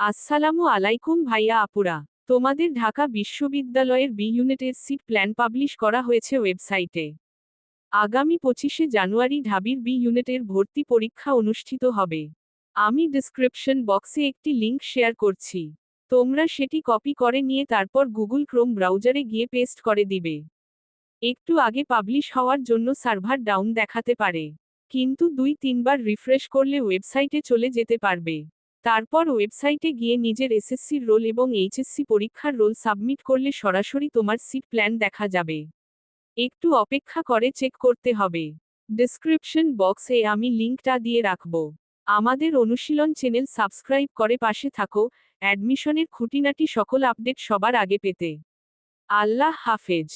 আসসালামু আলাইকুম ভাইয়া আপুরা। তোমাদের ঢাকা বিশ্ববিদ্যালয়ের বি ইউনিটের সিট প্ল্যান পাবলিশ করা হয়েছে ওয়েবসাইটে। আগামী পঁচিশে জানুয়ারি ঢাবির বি ইউনিটের ভর্তি পরীক্ষা অনুষ্ঠিত হবে। আমি ডিসক্রিপশন বক্সে একটি লিংক শেয়ার করছি। তোমরা সেটি কপি করে নিয়ে তারপর গুগল ক্রোম ব্রাউজারে গিয়ে পেস্ট করে দিবে। একটু আগে পাবলিশ হওয়ার জন্য সার্ভার ডাউন দেখাতে পারে। কিন্তু দুই তিনবার রিফ্রেশ করলে ওয়েবসাইটে চলে যেতে পারবে। তারপর ওয়েবসাইটে গিয়ে নিজের এসএসসির রোল এবং এইচএসসি পরীক্ষার রোল সাবমিট করলে সরাসরি তোমার সিট প্ল্যান দেখা যাবে। একটু অপেক্ষা করে চেক করতে হবে। ডিসক্রিপশন বক্সে আমি লিঙ্কটা দিয়ে রাখব। আমাদের অনুশীলন চ্যানেল সাবস্ক্রাইব করে পাশে থাকো, অ্যাডমিশনের খুঁটিনাটি সকল আপডেট সবার আগে পেতে। আল্লাহ হাফেজ।